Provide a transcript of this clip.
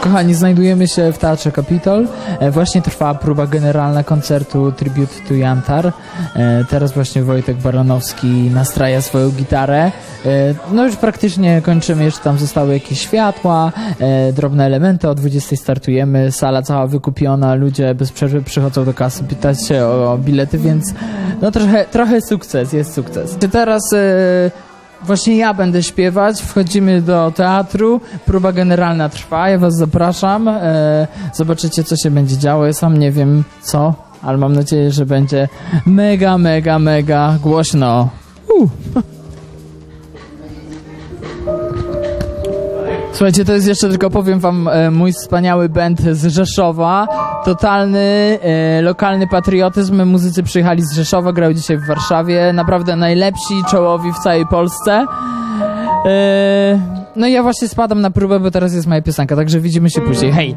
Kochani, znajdujemy się w Teatrze Capitol. E, Właśnie trwa próba generalna koncertu Tribute to Jantar. E, Teraz właśnie Wojtek Baranowski nastraja swoją gitarę. E, No już praktycznie kończymy, jeszcze tam zostały jakieś światła, drobne elementy, o 20 startujemy, sala cała wykupiona, ludzie bez przerwy przychodzą do kasy pytać się o, bilety, więc no trochę, trochę sukces, jest sukces. Teraz e, Właśnie ja będę śpiewać, wchodzimy do teatru, próba generalna trwa, ja was zapraszam, e, zobaczycie co się będzie działo, ja sam nie wiem co, ale mam nadzieję, że będzie mega, mega, mega głośno. Uh. Słuchajcie, to jest jeszcze tylko powiem wam e, mój wspaniały band z Rzeszowa. Totalny e, lokalny patriotyzm. Muzycy przyjechali z Rzeszowa, grają dzisiaj w Warszawie. Naprawdę najlepsi, czołowi w całej Polsce. E, no i ja właśnie spadam na próbę, bo teraz jest moja piosenka, także widzimy się później. Hej!